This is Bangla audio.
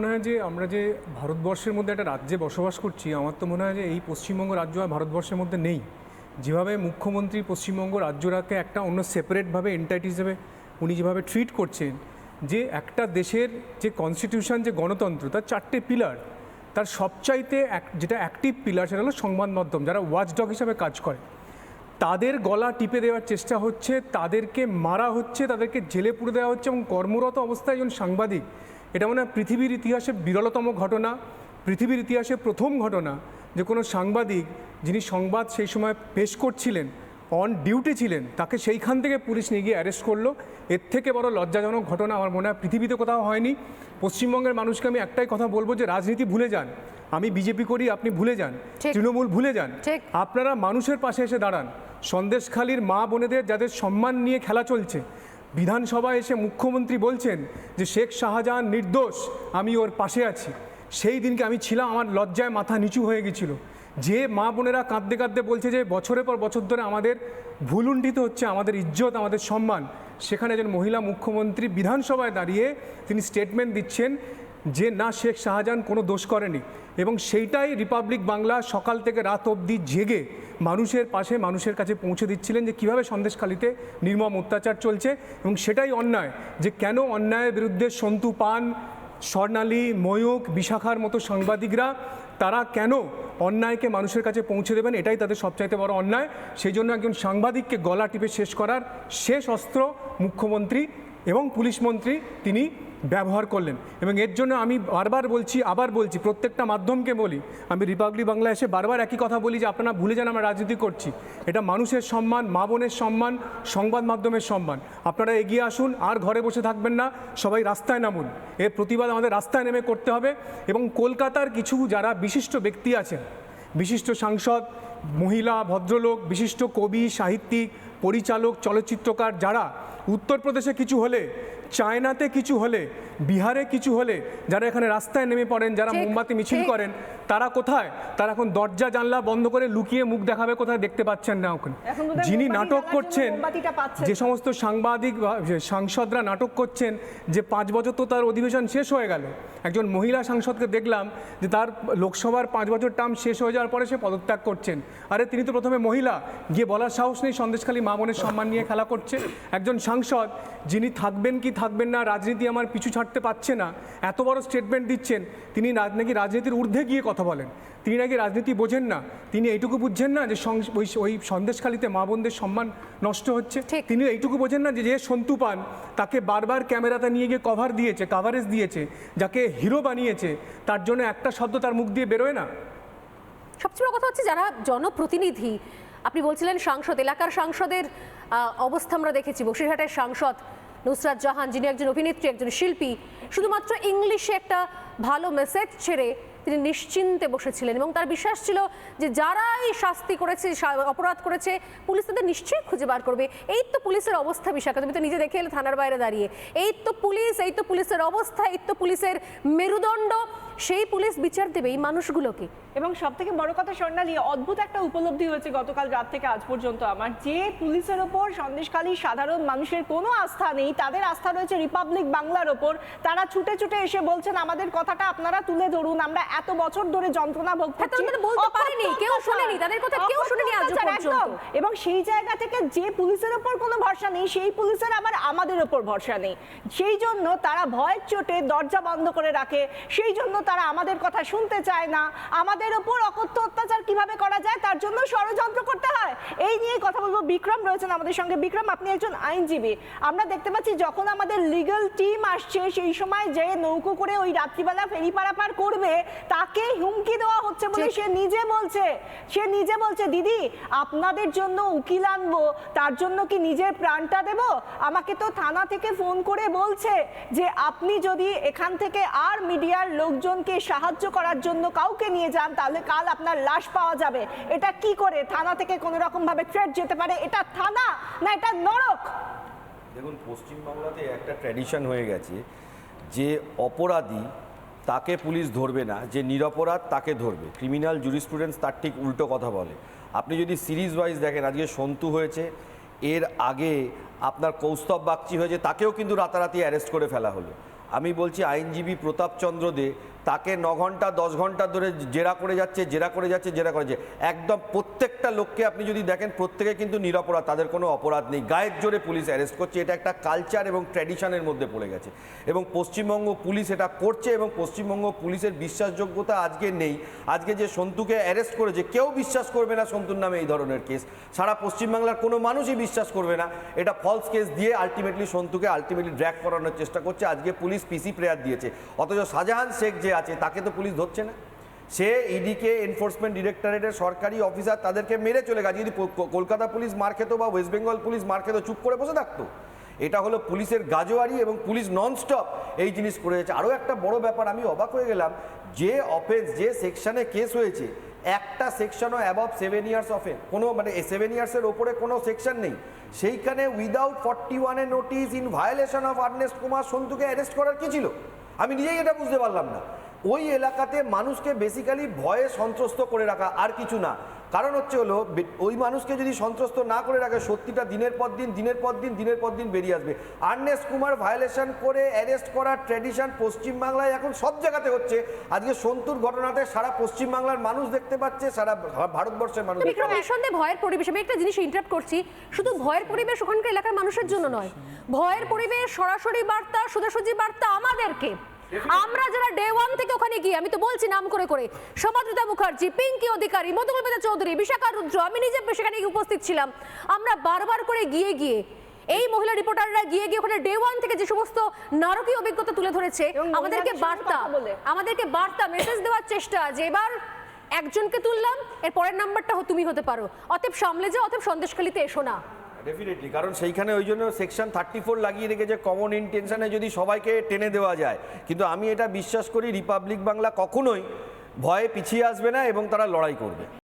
মনে হয় যে আমরা যে ভারতবর্ষের মধ্যে একটা রাজ্যে বসবাস করছি, আমার তো মনে হয় যে এই পশ্চিমবঙ্গ রাজ্য আর ভারতবর্ষের মধ্যে নেই। যেভাবে মুখ্যমন্ত্রী পশ্চিমবঙ্গ রাজ্যটাকে একটা অন্য সেপারেটভাবে এন্টাইটি হিসেবে উনি যেভাবে ট্রিট করছেন, যে একটা দেশের যে কনস্টিটিউশন যে গণতন্ত্র, তার চারটে পিলার তার সবচাইতে যেটা অ্যাক্টিভ পিলার সেটা হলো সংবাদ মাধ্যম, যারা ওয়াচডগ হিসাবে কাজ করে। তাদের গলা টিপে দেওয়ার চেষ্টা হচ্ছে, তাদেরকে মারা হচ্ছে, তাদেরকে জেলে পুড়ে দেওয়া হচ্ছে এবং কর্মরত অবস্থায় একজন সাংবাদিক এটা মনে হয় পৃথিবীর ইতিহাসে বিরলতম ঘটনা পৃথিবীর ইতিহাসে প্রথম ঘটনা যে কোনো সাংবাদিক যিনি সংবাদ সেই সময় পেশ করছিলেন অন ডিউটি ছিলেন তাকে সেইখান থেকে পুলিশ নিয়ে গিয়ে অ্যারেস্ট করল। এর থেকে বড় লজ্জাজনক ঘটনা আমার মনে হয় পৃথিবীতে কোথাও হয়নি। পশ্চিমবঙ্গের মানুষকে আমি একটাই কথা বলব যে রাজনীতি ভুলে যান। আমি বিজেপি করি আপনি ভুলে যান। তৃণমূল ভুলে যান। আপনারা মানুষের পাশে এসে দাঁড়ান। সন্দেশখালীর মা বোনেদের যাদের সম্মান নিয়ে খেলা চলছে বিধানসভায় এসে মুখ্যমন্ত্রী বলছেন যে, শেখ শাহজাহান নির্দোষ, আমি ওর পাশে আছি। সেই দিনকে আমি ছিলাম, আমার লজ্জায় মাথা নিচু হয়ে গেছিল। যে মা বোনেরা কাঁদতে কাঁদতে বলছে যে, বছরের পর বছর ধরে আমাদের ভুলুণ্ঠিত হচ্ছে, আমাদের ইজ্জত, আমাদের সম্মান। সেখানে একজন মহিলা মুখ্যমন্ত্রী বিধানসভায় দাঁড়িয়ে তিনি স্টেটমেন্ট দিচ্ছেন যে না শেখ শাহজাহান কোনো দোষ করেনি। এবং সেইটাই রিপাবলিক বাংলা সকাল থেকে রাত অবধি জেগে মানুষের পাশে মানুষের কাছে পৌঁছে দিচ্ছিলেন যে কীভাবে সন্দেশখালিতে নির্মম অত্যাচার চলছে। এবং সেটাই অন্যায় যে কেন অন্যায়ের বিরুদ্ধে সন্তু পান, স্বর্ণালী ময়ূক বিশাখার মতো সাংবাদিকরা, তারা কেন অন্যায়কে মানুষের কাছে পৌঁছে দেবেন? এটাই তাদের সবচাইতে বড় অন্যায়। সেই জন্য একজন সাংবাদিককে গলা টিপে শেষ করার শেষ অস্ত্র মুখ্যমন্ত্রী এবং পুলিশ মন্ত্রী তিনি ব্যবহার করলেন। এবং এর জন্য আমি বারবার বলছি, আবার বলছি, প্রত্যেকটা মাধ্যমকে বলি, আমি রিপাবলিক বাংলা এসে বারবার একই কথা বলি যে, আপনারা ভুলে যান, আমরা রাজনীতি করছি। এটা মানুষের সম্মান, মা বোনের সম্মান, সংবাদ মাধ্যমের সম্মান। আপনারা এগিয়ে আসুন, আর ঘরে বসে থাকবেন না, সবাই রাস্তায় নামুন। এর প্রতিবাদ আমাদের রাস্তায় নেমে করতে হবে। এবং কলকাতার কিছু যারা বিশিষ্ট ব্যক্তি আছেন, বিশিষ্ট সাংসদ, মহিলা, ভদ্রলোক, বিশিষ্ট কবি, সাহিত্যিক, পরিচালক, চলচ্চিত্রকার, যারা উত্তরপ্রদেশে কিছু হলে চায়নাতে কিছু হলে বিহারে কিছু হলে যারা এখানে রাস্তায় নেমে পড়েন যারা মোমবাতি মিছিল করেন তারা কোথায়? তারা এখন দরজা জানলা বন্ধ করে লুকিয়ে মুখ দেখাবে কোথায় দেখতে পাচ্ছেন না ওখানে যিনি নাটক করছেন যে সমস্ত সাংবাদিক সাংসদরা নাটক করছেন যে পাঁচ বছর তো তার অধিবেশন শেষ হয়ে গেল। একজন মহিলা সাংসদকে দেখলাম যে তার লোকসভার পাঁচ বছর টার্ম শেষ হয়ে যাওয়ার পরে সে পদত্যাগ করছেন। আরে তিনি তো প্রথমে মহিলা গিয়ে বলার সাহস নেই সন্দেশখালী মা বোনের সম্মান নিয়ে খেলা করছে। একজন সাংসদ যিনি থাকবেন কি থাকবেন না রাজনীতি আমার পিছু ছাড়তে পারছে না। এত বড় স্টেটমেন্ট দিচ্ছেন। তিনি নাকি রাজনীতির ঊর্ধ্বে গিয়ে কথা বলেন। তিনি নাকি রাজনীতি বোঝেন না। তিনি এইটুকু বুঝছেন না যে ওই সন্দেশখালীতে মা বোনদের সম্মান নষ্ট হচ্ছে। তিনি এইটুকু বোঝেন না যে যে সন্তু পান তাকে বারবার ক্যামেরাতে নিয়ে গিয়ে কভার দিয়েছে কাভারেজ দিয়েছে যাকে হিরো বানিয়েছে তার জন্য একটা শব্দ তার মুখ দিয়ে বেরোয় না। সবচেয়ে বড় কথা হচ্ছে যারা জনপ্রতিনিধি আপনি বলছিলেন সাংসদ এলাকার সাংসদের অবস্থা আমরা দেখেছি বসিরহাটের সাংসদ নুসরাত জাহান, যিনি একজন অভিনেত্রী, একজন শিল্পী, শুধুমাত্র ইংলিশে একটা ভালো মেসেজ ছেড়ে তিনি নিশ্চিন্তে বসেছিলেন এবং তার বিশ্বাস ছিল যে যারাই শাস্তি করেছে অপরাধ করেছে, পুলিশ তাদের নিশ্চয়ই খুঁজে বার করবে। এই তো পুলিশের অবস্থা বিশাখা তুমি তো নিজে দেখে এলে থানার বাইরে দাঁড়িয়ে। এই তো পুলিশ, এই তো পুলিশের অবস্থা, এই তো পুলিশের মেরুদণ্ড। সেই পুলিশ বিচার দেবে এই মানুষগুলোকে। এবং সব থেকে বড় কথা স্বর্ণালী অদ্ভুত একটা উপলব্ধি হয়েছে গতকাল রাত থেকে আজ পর্যন্ত আমার। যে পুলিশের ওপর সন্দেশকালী সাধারণ মানুষের কোনো আস্থা নেই তাদের আস্থা রয়েছে রিপাবলিক বাংলার ওপর। তারা ছুটে ছুটে এসে বলছেন আমাদের কথাটা আপনারা তুলে ধরুন আমরা এত বছর ধরে যন্ত্রণা ভোগ হ্যাঁ, করছি। বলতে পারেনি, কেউ শোনেনি, তাদের কথা কেউ অকথ্য আজ পর্যন্ত। এবং সেই জায়গা থেকে যে পুলিশের ওপর কোনো ভরসা নেই সেই পুলিশের আবার আমাদের ওপর ভরসা নেই। সেই জন্য তারা ভয়ের চোটে দরজা বন্ধ করে রাখে সেই জন্য তারা আমাদের কথা শুনতে চায় না। আমাদের উপর অকথ্য অত্যাচার কীভাবে করা যায়, তার জন্য ষড়যন্ত্র করতে হয়। এই নিয়ে কথা বলব। বিক্রম রয়েছেন আমাদের সঙ্গে। বিক্রম, আপনি একজন আইনজীবী। আমরা দেখতে পাচ্ছি যখন আমাদের লিগাল টিম আসছে, সেই সময় যে নৌকো করে ওই রাত্রিবেলা ফেরি পারাপার করবে, তাকে হুমকি দেওয়া হচ্ছে বলে সে নিজে বলছে সে নিজে বলছে দিদি আপনাদের জন্য উকিল আনব তার জন্য কি নিজের প্রাণটা দেব? আমাকে তো থানা থেকে ফোন করে বলছে যে আপনি যদি এখান থেকে আর মিডিয়ার লোকজনকে সাহায্য করার জন্য কাউকে নিয়ে যান তাহলে কাল আপনার লাশ পাওয়া যাবে। এটা কি করে? থানা থেকে কোনো রকম ভাবে থ্রেট যেতে পারে? এটা থানা না এটা নরক? দেখুন পশ্চিমবাংলাতে একটা ট্র্যাডিশন হয়ে গেছে যে অপরাধী তাকে পুলিশ ধরবে না, যে নিরপরাধ তাকে ধরবে। ক্রিমিনাল জুরিস্প্রুডেন্স তার ঠিক উল্টো কথা বলে। আপনি যদি সিরিজ ওয়াইজ দেখেন, আজকে সন্তু হয়েছে, এর আগে আপনার কৌস্তব বাগচি হয়েছে, তাকেও কিন্তু রাতারাতি অ্যারেস্ট করে ফেলা হলো। আমি বলছি, আইনজীবী প্রতাপচন্দ্র দে তাকে ন ঘণ্টা, দশ ঘণ্টা ধরে জেরা করে যাচ্ছে, জেরা করে যাচ্ছে, জেরা করে যাচ্ছে। একদম প্রত্যেকটা লোককে আপনি যদি দেখেন, প্রত্যেকে কিন্তু নিরপরাধ, তাদের কোনো অপরাধ নেই। গায়ের জোরে পুলিশ অ্যারেস্ট করছে, এটা একটা কালচার এবং ট্র্যাডিশনের মধ্যে পড়ে গেছে। এবং পশ্চিমবঙ্গ পুলিশ এটা করছে এবং পশ্চিমবঙ্গ পুলিশের বিশ্বাসযোগ্যতা আজকে নেই। আজকে যে সন্তুকে অ্যারেস্ট করেছে, কেউ বিশ্বাস করবে না সন্তুর নামে এই ধরনের কেস। সারা পশ্চিমবাংলার কোনো মানুষই বিশ্বাস করবে না। এটা ফলস কেস দিয়ে আলটিমেটলি সন্তুকে আলটিমেটলি ড্র্যাক করানোর চেষ্টা করছে। আজকে পুলিশ পিসি প্রেয়ার দিয়েছে। অথচ শাহজাহান শেখ যে আছে, তাকে তো পুলিশ ধরছে না। সে ইডিকে এনফোর্সমেন্ট ডিরেক্টরেটের সরকারি অফিসার তাদেরকে মেরে চলে গেছে। যদি কলকাতা পুলিশ মার খেত বা ওয়েস্ট বেঙ্গল পুলিশ মার খেত, চুপ করে বসে থাকতো। এটা হলো পুলিশের গাজোয়ারি এবং পুলিশ ননস্টপ এই জিনিস করে যাচ্ছে। আরও একটা বড় ব্যাপার, আমি অবাক হয়ে গেলাম, যে অফেন্স যে সেকশনে কেস হয়েছে, একটা সেকশনও অ্যাবভ সেভেন ইয়ার্স অফেন কোনো মানে সেভেন ইয়ার্সের ওপরে কোনো সেকশন নেই। সেইখানে উইদাউট ফর্টি ওয়ানের notice in violation of Arnesh Kumar সন্তুকে arrest করার কি ছিল? আমি নিজেই এটা বুঝতে পারলাম না। ওই এলাকাতে মানুষকে বেসিক্যালি ভয়ে সন্ত্রস্ত করে রাখা আর কিছু না। কারণ হচ্ছে হলো ওই মানুষকে যদি সন্ত্রস্ত না করে রাখে সত্যিটা দিনের পর দিন দিনের পর দিন দিনের পর দিন বেরিয়ে আসবে। আর্নেস কুমার ভায়োলেশন করে অ্যারেস্ট করার ট্র্যাডিশন পশ্চিমবাংলায় এখন সব জায়গাতে হচ্ছে। আজকে সন্তুর ঘটনাতে সারা পশ্চিমবাংলার মানুষ দেখতে পাচ্ছে সারা ভারতবর্ষের মানুষ বিক্রম নিঃসন্দেহে ভয়ের পরিবেশ আমি একটা জিনিস ইন্টারাপ্ট করছি। শুধু ভয়ের পরিবেশ ওখানকার এলাকার মানুষের জন্য নয়। ভয়ের পরিবেশ সরাসরি বার্তা সোজাসুজি বার্তা আমাদেরকে। আমরা যারা ডে ওয়ান থেকে ওখানে গিয়ে আমি তো বলছি নাম করে করে সমাদ্রিতা মুখার্জি পিঙ্কি অধিকারী মধুকল্পিতা চৌধুরী বিশাখা রুদ্র আমি নিজে সেখানে গিয়ে উপস্থিত ছিলাম। আমরা বারবার করে গিয়ে গিয়ে এই মহিলা রিপোর্টাররা গিয়ে গিয়ে ওখানে ডে ওয়ান থেকে যে সমস্ত নারকীয় অভিজ্ঞতা তুলে ধরেছে আমাদেরকে বার্তা। আমাদেরকে বার্তা মেসেজ দেওয়ার চেষ্টা যে এবার একজনকে তুললাম এর পরের নাম্বারটা তুমি হতে পারো। অতএব সামলে যাও অতএব সন্দেশখালিতে এসো না। ডেফিনেটলি কারণ সেইখানে ওই জন্য সেকশন থার্টি ফোর লাগিয়ে রেখেছে কমন ইন্টেনশনে যদি সবাইকে টেনে দেওয়া যায়। কিন্তু আমি এটা বিশ্বাস করি রিপাবলিক বাংলা কখনোই ভয়ে পিছিয়ে আসবে না এবং তারা লড়াই করবে।